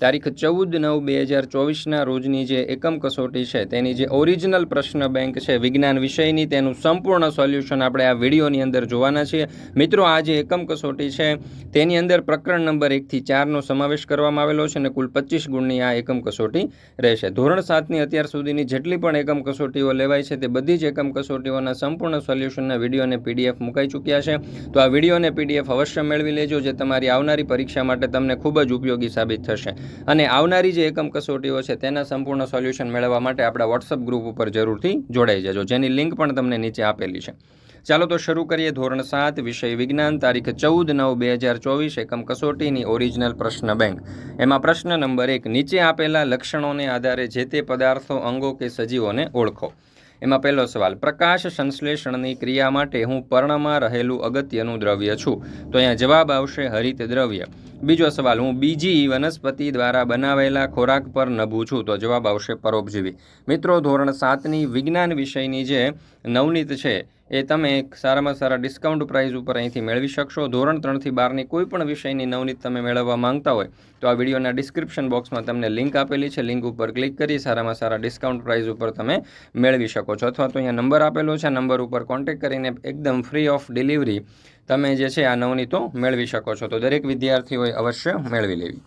તારીખ ચૌદ નવ બે હજાર ચોવીસના રોજની જે એકમ કસોટી છે, તેની જે ઓરિજિનલ પ્રશ્ન બેંક છે, વિજ્ઞાન વિષયની, તેનું સંપૂર્ણ સોલ્યુશન આપણે આ વિડીયોની અંદર જોવાના છીએ. મિત્રો, આ જે એકમ કસોટી છે, તેની અંદર પ્રકરણ નંબર એકથી ચારનો સમાવેશ કરવામાં આવેલો છે અને કુલ પચીસ ગુણની આ એકમ કસોટી રહેશે. ધોરણ સાતની અત્યાર સુધીની જેટલી પણ એકમ કસોટીઓ લેવાય છે, તે બધી જ એકમ કસોટીઓના સંપૂર્ણ સોલ્યુશનના વીડિયો અને પીડીએફ મુકાઈ ચૂક્યા છે. તો આ વીડિયો અને પીડીએફ અવશ્ય મેળવી લેજો, જે તમારી આવનારી પરીક્ષા માટે તમને ખૂબ જ ઉપયોગી સાબિત થશે. અને આવનારી જે એકમ કસોટીઓ છે તેના સંપૂર્ણ સોલ્યુશન મેળવવા માટે આપણા વોટ્સઅપ ગ્રુપ ઉપર જરૂરથી જોડાઈ જજો. જેની લિંક પણ તમને નીચે આપેલી છે. ચાલો તો શરૂ કરીએ ધોરણ સાત, વિષય વિજ્ઞાન, તારીખ ચૌદ નવ બે હજાર ચોવીસ, એકમ કસોટીની ઓરિજિનલ પ્રશ્ન બેંક એમાં પ્રશ્ન નંબર એક, નીચે આપેલા લક્ષણોને આધારે જે તે પદાર્થો, અંગો કે સજીવોને ઓળખો. એમાં પહેલો સવાલ, પ્રકાશ સંશ્લેષણની ક્રિયા માટે હું પર્ણમાં રહેલું અગત્યનું દ્રવ્ય છું? તો અહીંયા જવાબ આવશે હરિત દ્રવ્ય. બીજો સવાલ, હું બીજી વનસ્પતિ દ્વારા બનાવેલા ખોરાક પર નભું છું? તો જવાબ આવશે પરોપજીવી. મિત્રો, ધોરણ સાતની વિજ્ઞાન વિષયની જે નવનીત છે એ તમે સારામાં સારા ડિસ્કાઉન્ટ પ્રાઇસ ઉપર અહીંથી મેળવી શકશો. ધોરણ ત્રણથી બારની કોઈ પણ વિષયની નવનીત તમે મેળવવા માંગતા હોય, તો આ વિડીયોના ડિસ્ક્રિપ્શન બોક્સમાં તમને લિંક આપેલી છે. લિંક ઉપર ક્લિક કરી સારામાં સારા ડિસ્કાઉન્ટ પ્રાઇસ ઉપર તમે મેળવી શકો છો. અથવા તો અહીંયા નંબર આપેલો છે. નંબર ઉપર કોન્ટેક્ટ કરીને એકદમ ફ્રી ઓફ ડિલિવરી તમે જે છે આ નવનીતો મેળવી શકો છો. તો દરેક વિદ્યાર્થીઓએ અવશ્ય મેળવી લેવી.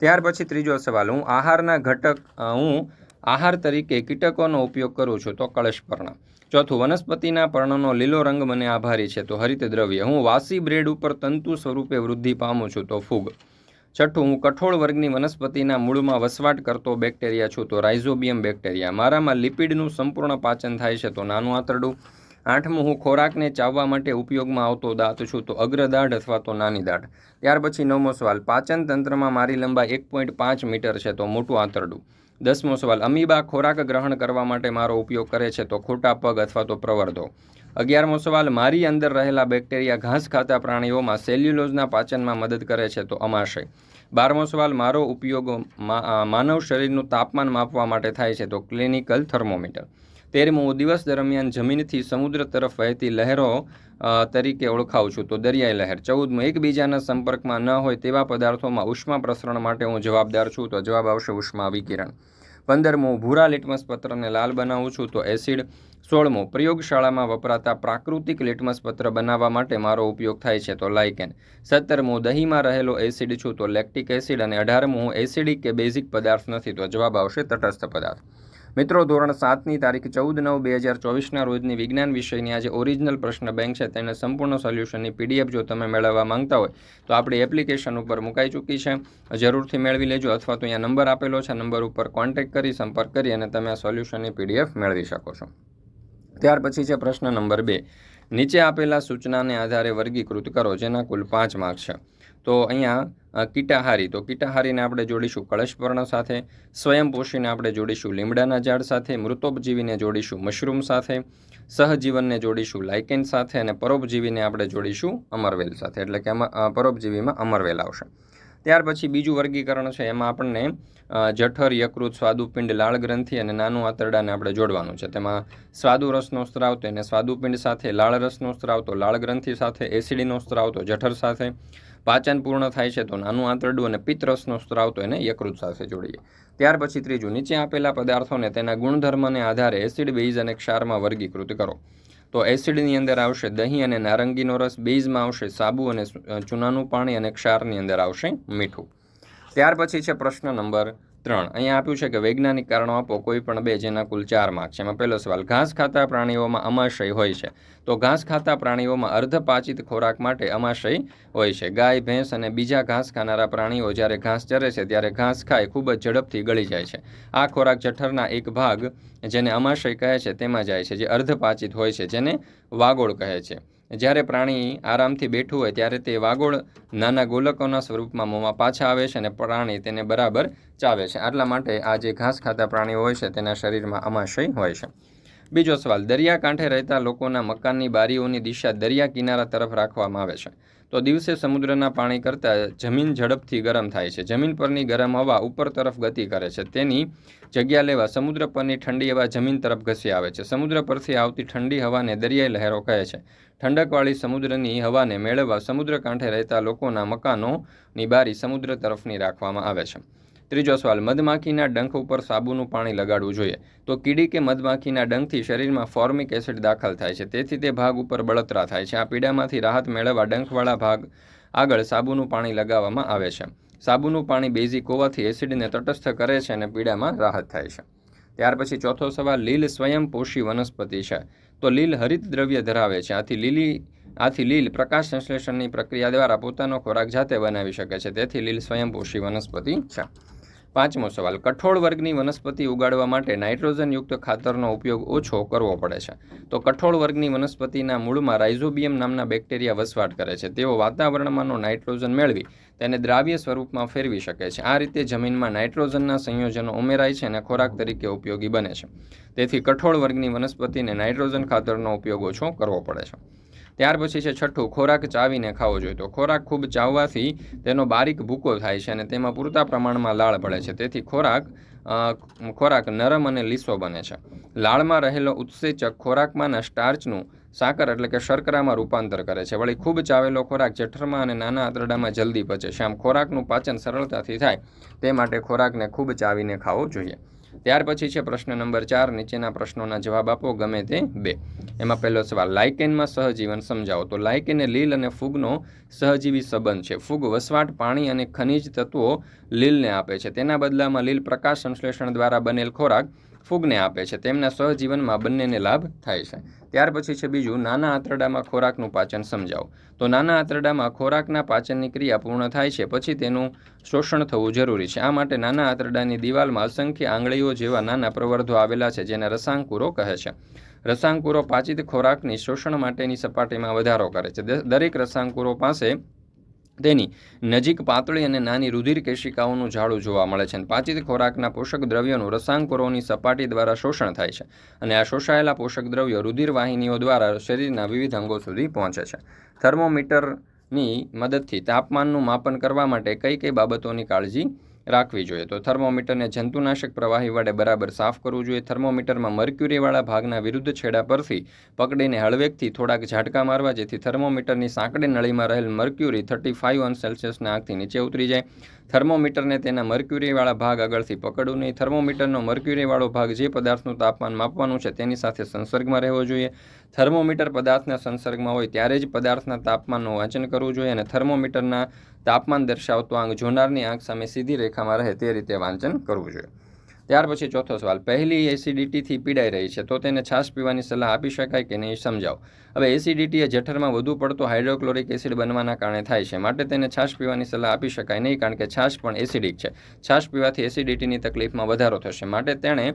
ત્યાર પછી ત્રીજો સવાલ. હું આહારના ઘટક હું આહાર તરીકે કીટકોનો ઉપયોગ કરું છું. તો કળશપર્ણ ચોથું, વનસ્પતિના પર્ણનો લીલો રંગ મને આભારી છે. તો હરિત દ્રવ્ય. હું વાસી બ્રેડ ઉપર તંતુ સ્વરૂપે વૃદ્ધિ પામું છું. તો ફૂગ. છઠ્ઠું, હું કઠોળ વર્ગની વનસ્પતિના મૂળમાં વસવાટ કરતો બેક્ટેરિયા છું. તો રાઇઝોબિયમ બેક્ટેરિયા. મારામાં લિપિડનું સંપૂર્ણ પાચન થાય છે. તો નાનું આંતરડું. આઠમું, હું ખોરાકને ચાવવા માટે ઉપયોગમાં આવતો દાંત છું. તો અગ્રદાઢ અથવા તો નાની દાઢ. ત્યાર પછી નવમો સવાલ. પાચન તંત્રમાં મારી લંબાઈ એક પોઈન્ટ પાંચ મીટર છે. તો મોટું આંતરડું. દસમો સવાલ, અમીબા ખોરાક ગ્રહણ કરવા માટે મારો ઉપયોગ કરે છે તો ખોટા પગ અથવા તો પ્રવર્ધો? અગિયારમો સવાલ, મારી અંદર રહેલા બેક્ટેરિયા, ઘાસ ખાતા પ્રાણીઓમાં સેલ્યુલોઝના પાચનમાં મદદ કરે છે તો અમાશય બારમો સવાલ, મારો ઉપયોગ માનવ શરીરનું તાપમાન માપવા માટે થાય છે તો ક્લિનિકલ થર્મોમીટર? તેરમું, દિવસ દરમિયાન જમીનથી સમુદ્ર તરફ વહેતી લહેરો તરીકે ઓળખાવું છું. તો દરિયાઈ લહેર. ચૌદમું, એકબીજાના સંપર્કમાં ન હોય તેવા પદાર્થોમાં ઉષ્મા પ્રસરણ માટે હું જવાબદાર છું. તો જવાબ આવશે ઉષ્મા વિકિરણ. પંદરમું, ભૂરા લિટમસ પત્રને લાલ બનાવું છું. તો એસિડ. સોળમું, પ્રયોગશાળામાં વપરાતા પ્રાકૃતિક લિટમસ પત્ર બનાવવા માટે મારો ઉપયોગ થાય છે. તો લાઇકેન. સત્તરમું, દહીંમાં રહેલો એસિડ છું. તો લેક્ટિક એસિડ. અને અઢારમું, હું એસિડિક કે બેઝિક પદાર્થ નથી. તો જવાબ આવશે તટસ્થ પદાર્થ. મિત્રો, ધોરણ સાતની તારીખ ચૌદ નવ બે હજાર ચોવીસના રોજની વિજ્ઞાન વિષયની આજે ઓરિજિનલ પ્રશ્ન બેંક છે. તેને સંપૂર્ણ સોલ્યુશનની પીડીએફ જો તમે મેળવવા માંગતા હોય, તો આપણી એપ્લિકેશન ઉપર મુકાઈ ચૂકી છે. જરૂરથી મેળવી લેજો અથવા તો અહીંયા નંબર આપેલો છે. નંબર ઉપર કોન્ટેક્ટ કરી, સંપર્ક કરી અને તમે આ સોલ્યુશનની પીડીએફ મેળવી શકો છો. ત્યાર પછી છે પ્રશ્ન નંબર બે. નીચે આપેલા સૂચનાને આધારે વર્ગીકૃત કરો, જેના કુલ પાંચ માર્ક છે. તો અહીંયા કીટાહારી. તો કીટાહારીને આપણે જોડીશું કળશપર્ણ સાથે, સ્વયંપોષીને આપણે જોડીશું લીમડાના ઝાડ સાથે, મૃતોપજીવીને જોડીશું મશરૂમ સાથે, સહજીવનને જોડીશું લાઇકેન સાથે અને પરોપજીવીને આપણે જોડીશું અમરવેલ સાથે. એટલે કે પરોપજીવીમાં અમરવેલ આવશે. ત્યાર પછી બીજું વર્ગીકરણ છે, એમાં આપણને જઠર, યકૃત, સ્વાદુપિંડ, લાળ ગ્રંથિ અને નાનું આંતરડાને આપણે જોડવાનું છે. તેમાં સ્વાદુ રસનો સ્ત્રાવ તો એને સ્વાદુપિંડ સાથે, લાળ રસનો સ્ત્રાવ તો લાળ ગ્રંથિ સાથે, એસિડીનો સ્ત્રાવ તો જઠર સાથે પાચન પૂર્ણ થાય છે તો નાનું આંતરડું અને પિત્તરસનો સ્ત્રાવ તો એને યકૃત સાથે જોડીએ. ત્યાર પછી ત્રીજું, નીચે આપેલા પદાર્થોને તેના ગુણધર્મને આધારે એસિડ, બેઝ અને ક્ષારમાં વર્ગીકૃત કરો. તો એસિડની અંદર આવશે દહીં અને નારંગીનો રસ, બેઝમાં આવશે સાબુ અને ચૂનાનું પાણી અને ક્ષારની અંદર આવશે મીઠું. ત્યાર પછી છે પ્રશ્ન નંબર ત્રણ. અહીંયા આપ્યું છે કે વૈજ્ઞાનિક કારણો આપો કોઈ પણ બે જેના કુલ ચાર માર્ક છે. એમાં પહેલો સવાલ, ઘાસ ખાતા પ્રાણીઓમાં અમાશય હોય છે? તો ઘાસ ખાતા પ્રાણીઓમાં અર્ધપાચિત ખોરાક માટે અમાશય હોય છે. ગાય, ભેંસ અને બીજા ઘાસ ખાનારા પ્રાણીઓ જ્યારે ઘાસ ચરે છે, ત્યારે ઘાસ ખાય ખૂબ જ ઝડપથી ગળી જાય છે. આ ખોરાક જઠરના એક ભાગ જેને અમાશય કહે છે, તેમાં જાય છે, જે અર્ધપાચિત હોય છે, જેને વાગોળ કહે છે. જ્યારે પ્રાણી આરામથી બેઠું હોય ત્યારે તે વાગોળ નાના ગોલકોના સ્વરૂપમાં મોંમાં પાછા આવે છે અને પ્રાણી તેને બરાબર ચાવે છે. આટલા માટે આ જે ઘાસ ખાતા પ્રાણીઓ હોય છે, તેના શરીરમાં અમાશય હોય છે. બીજો સવાલ, દરિયાકાંઠે રહેતા લોકોના મકાનની બારીઓની દિશા દરિયા કિનારા તરફ રાખવામાં આવે છે. તો દિવસે સમુદ્રના પાણી કરતાં જમીન ઝડપથી ગરમ થાય છે. જમીન પરની ગરમ હવા ઉપર તરફ ગતિ કરે છે. તેની જગ્યા લેવા સમુદ્ર પરની ઠંડી હવા જમીન તરફ ઘસી આવે છે. સમુદ્ર પરથી આવતી ઠંડી હવાને દરિયાઈ લહેરો કહે છે. ઠંડકવાળી સમુદ્રની હવાને મેળવવા સમુદ્ર કાંઠે રહેતા લોકોના મકાનોની બારી સમુદ્ર તરફની રાખવામાં આવે છે. ત્રીજો સવાલ, મધમાખીના ડંખ ઉપર સાબુનું પાણી લગાડવું જોઈએ. તો કીડી કે મધમાખીના ડંખથી શરીરમાં ફોર્મિક એસિડ દાખલ થાય છે. તેથી તે ભાગ ઉપર બળતરા થાય છે. આ પીડામાંથી રાહત મેળવવા ડંખવાળા ભાગ આગળ સાબુનું પાણી લગાવવામાં આવે છે. સાબુનું પાણી બેઝિક હોવાથી એસિડને તટસ્થ કરે છે અને પીડામાં રાહત થાય છે. ત્યાર પછી ચોથો સવાલ, લીલ સ્વયંપોષી વનસ્પતિ છે. તો લીલ હરિત દ્રવ્ય ધરાવે છે. આથી લીલી, આથી લીલ પ્રકાશ સંશ્લેષણની પ્રક્રિયા દ્વારા પોતાનો ખોરાક જાતે બનાવી શકે છે. તેથી લીલ સ્વયંપોષી વનસ્પતિ છે. પાંચમો સવાલ, કઠોળ વર્ગની વનસ્પતિ ઉગાડવા માટે નાઇટ્રોજનયુક્ત ખાતરનો ઉપયોગ ઓછો કરવો પડે છે. તો કઠોળ વર્ગની વનસ્પતિના મૂળમાં રાઇઝોબિયમ નામના બેક્ટેરિયા વસવાટ કરે છે. તેઓ વાતાવરણમાંનો નાઇટ્રોજન મેળવી તેને દ્રાવ્ય સ્વરૂપમાં ફેરવી શકે છે. આ રીતે જમીનમાં નાઇટ્રોજનના સંયોજનો ઉમેરાય છે અને ખોરાક તરીકે ઉપયોગી બને છે. તેથી કઠોળ વર્ગની વનસ્પતિને નાઇટ્રોજન ખાતરનો ઉપયોગ ઓછો કરવો પડે છે. ત્યાર પછી છે છઠ્ઠું, ખોરાક ચાવીને ખાવો જોઈએ. તો ખોરાક ખૂબ ચાવવાથી તેનો બારીક ભૂકો થાય છે અને તેમાં પૂરતા પ્રમાણમાં લાળ પડે છે. તેથી ખોરાક ખોરાક નરમ અને લીસો બને છે. લાળમાં રહેલો ઉત્સેચક ખોરાકમાંના સ્ટાર્ચનું સાકર એટલે કે શર્કરામાં રૂપાંતર કરે છે. વળી ખૂબ ચાવેલો ખોરાક જઠરમાં અને નાના આંતરડામાં જલ્દી પચે છે. આમ ખોરાકનું પાચન સરળતાથી થાય તે માટે ખોરાકને ખૂબ ચાવીને ખાવો જોઈએ. ત્યાર પછી છે પ્રશ્ન નંબર ચાર, નીચેના પ્રશ્નોના જવાબ આપો, ગમે તે બે. એમાં પહેલો સવાલ લાઇકેનમાં સહજીવન સમજાવો. તો લાઇકેન એ લીલ અને ફૂગનો સહજીવી સંબંધ છે. ફૂગ વસવાટ, પાણી અને ખનિજ તત્વો લીલને આપે છે. તેના બદલામાં લીલ પ્રકાશ સંશ્લેષણ દ્વારા બનેલ ખોરાક ફૂગને આપે છે. તેમના સહજીવનમાં બંનેને લાભ થાય છે. ત્યાર પછી છે બીજું, નાના આંતરડામાં ખોરાકનું પાચન સમજાવો. તો નાના આંતરડામાં ખોરાકના પાચનની ક્રિયા પૂર્ણ થાય છે. પછી તેનું શોષણ થવું જરૂરી છે. આ માટે નાના આંતરડાની દિવાલમાં અસંખ્ય આંગળીઓ જેવા નાના પ્રવર્ધો આવેલા છે, જેને રસાંકુરો કહે છે. રસાંકુરો પાચિત ખોરાકની શોષણ માટેની સપાટીમાં વધારો કરે છે. દરેક રસાંકુરો પાસે તેની નજીક પાતળી અને નાની રુધિર કેશિકાઓનું ઝાડું જોવા મળે છે અને પાચિત ખોરાકના પોષક દ્રવ્યોનું રસાંકુરોની સપાટી દ્વારા શોષણ થાય છે અને આ શોષાયેલા પોષક દ્રવ્યો રુધિર વાહિનીઓ દ્વારા શરીરના વિવિધ અંગો સુધી પહોંચે છે. થર્મોમીટરની મદદથી તાપમાનનું માપન કરવા માટે કઈ કઈ બાબતોની કાળજી રાખવી જોઈએ. તો થર્મોમીટરને જંતુનાશક પ્રવાહી વડે બરાબર સાફ કરવું જોઈએ. થર્મોમીટરમાં મર્ક્યુરીવાળા ભાગના વિરુદ્ધ છેડા પરથી પકડીને હળવેકથી થોડાક ઝાટકા મારવા જેથી થર્મોમીટરની સાંકડી નળીમાં રહેલ મર્ક્યુરી થર્ટી ફાઇવ અંશ સેલ્સિયસના આંખથી નીચે ઉતરી જાય. થર્મોમીટરને તેના મર્ક્યુરીવાળા ભાગ આગળથી પકડવું નહીં. થર્મોમીટરનો મર્ક્યુરીવાળો ભાગ જે પદાર્થનું તાપમાન માપવાનું છે તેની સાથે સંસર્ગમાં રહેવો જોઈએ. થર્મોમીટર પદાર્થના સંસર્ગમાં હોય ત્યારે જ પદાર્થના તાપમાનનું વાંચન કરવું જોઈએ અને થર્મોમીટરના તાપમાન દર્શાવતો આંક જોનારની આંખ સામે સીધી રેખામાં રહે તે રીતે વાંચન કરવું જોઈએ. ત્યાર પછી ચોથો સવાલ, પહેલી એસિડિટીથી પીડાઈ રહી છે, તો તેને છાશ પીવાની સલાહ આપી શકાય કે નહીં સમજાવો? હવે એસિડિટી એ જઠરમાં વધુ પડતો હાઇડ્રોક્લોરિક એસિડ બનવાના કારણે થાય છે, માટે તેને છાશ પીવાની સલાહ આપી શકાય નહીં, કારણ કે છાશ પણ એસિડિક છે. છાશ પીવાથી એસિડિટીની તકલીફમાં વધારો થશે, માટે તેણે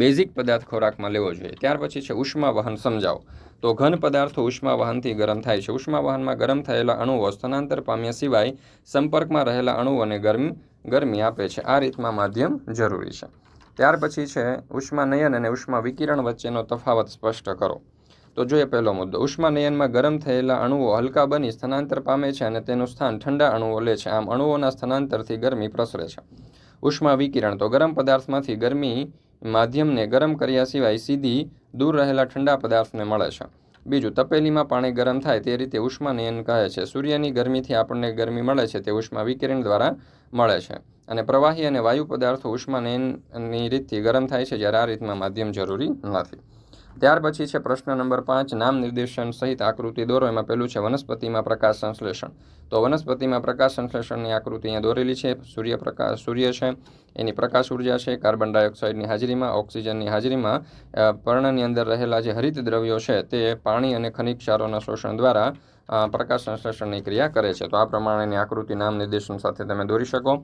બેઝિક પદાર્થ ખોરાકમાં લેવો જોઈએ. ત્યાર પછી છે ઉષ્મા વહન, સમજાવો. તો ઘન પદાર્થો ઉષ્મા વહનથી ગરમ થાય છે. ઉષ્મા વહનમાં ગરમ થયેલા અણુઓ સ્થાનાંતર પામ્યા સિવાય સંપર્કમાં રહેલા અણુઓને ગરમી ગરમી આપે છે. આ રીતમાં માધ્યમ જરૂરી છે. ત્યાર પછી છે, ઉષ્માનયન અને ઉષ્મા વિકિરણ વચ્ચેનો તફાવત સ્પષ્ટ કરો. તો જોઈએ પહેલો મુદ્દો. ઉષ્માનયનમાં ગરમ થયેલા અણુઓ હલકા બની સ્થાનાંતર પામે છે અને તેનું સ્થાન ઠંડા અણુઓ લે છે. આમ અણુઓના સ્થાનાંતરથી ગરમી પ્રસરે છે. ઉષ્મા વિકિરણ તો ગરમ પદાર્થમાંથી ગરમી માધ્યમને ગરમ કર્યા સિવાય સીધી દૂર રહેલા ઠંડા પદાર્થને મળે છે. બીજું, તપેલીમાં પાણી ગરમ થાય તે રીતે ઉષ્માનયન કહે છે. સૂર્યની ગરમીથી આપણને ગરમી મળે છે તે ઉષ્મા વિકિરણ દ્વારા મળે છે. અને પ્રવાહી અને વાયુ પદાર્થો ઉષ્માનયનની રીતથી ગરમ થાય છે જ્યારે આ રીતમાં માધ્યમ જરૂરી નથી. ત્યાર પછી છે પ્રશ્ન નંબર પાંચ નામ નિર્દેશન સહિત આકૃતિ દોરો. એમાં પહેલું છે વનસ્પતિમાં પ્રકાશ સંશ્લેષણ. તો વનસ્પતિમાં પ્રકાશ સંશ્લેષણની આકૃતિ અહીંયા દોરેલી છે. સૂર્યપ્રકાશ સૂર્ય છે, એની પ્રકાશ ઊર્જા છે, કાર્બન ડાયોક્સાઇડની હાજરીમાં, ઓક્સિજનની હાજરીમાં પર્ણની અંદર રહેલા જે હરિત દ્રવ્યો છે તે પાણી અને ખનિજ ક્ષારોના શોષણ દ્વારા પ્રકાશ સંશ્લેષણની ક્રિયા કરે છે. તો આ પ્રમાણેની આકૃતિ નામ નિર્દેશન સાથે તમે દોરી શકો.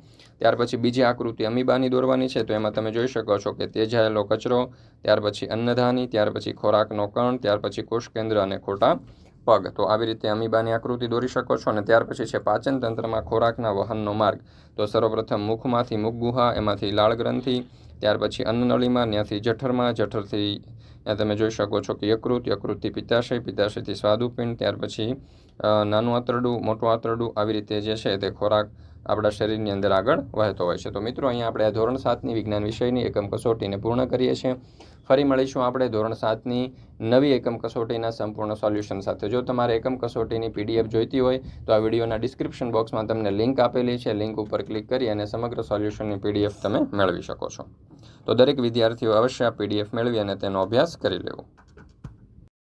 ત્યાર પછી બીજી આકૃતિ અમીબાની દોરવાની છે. તો એમાં તમે જોઈ શકો છો કે તેજાયેલો કચરો, ત્યાર પછી અન્નધાની, ત્યાર પછી ખોરાકનો કણ, ત્યાર પછી કોષ કેન્દ્ર અને ખોટા પગ. તો આવી રીતે અમીબાની આકૃતિ દોરી શકો છો અને ત્યાર પછી છે પાચન તંત્રમાં ખોરાકના વહનનો માર્ગ. તો સર્વપ્રથમ મુખમાંથી મુખ ગુહા એમાંથી લાળ ગ્રંથિ, ત્યાર પછી અન્નનળીમાં, ત્યાંથી જઠરમાં, જઠરથી ત્યાં તમે જોઈ શકો છો કે યકૃત, યકૃતથી પિત્તાશય, પિત્તાશયથી સ્વાદુપિંડ, ત્યાર પછી નાનું આંતરડું, મોટું આંતરડું આવી રીતે જે છે તે ખોરાક આપણા શરીરની અંદર આગળ વહેતો હોય છે. તો મિત્રો, અહીંયા આપણે આ ધોરણ સાતની વિજ્ઞાન વિષયની એકમ કસોટીને પૂર્ણ કરીએ છીએ. ફરી મળીશું આપણે ધોરણ સાતની નવી એકમ કસોટીના સંપૂર્ણ સોલ્યુશન સાથે. જો તમારે એકમ કસોટીની પીડીએફ જોઈતી હોય, તો આ વિડીયોના ડિસ્ક્રિપ્શન બોક્સમાં તમને લિંક આપેલી છે. લિંક ઉપર ક્લિક કરી અને સમગ્ર સોલ્યુશનની પીડીએફ તમે મેળવી શકો છો. તો દરેક વિદ્યાર્થીઓ અવશ્ય આ પીડીએફ મેળવી અને તેનો અભ્યાસ કરી લેવો.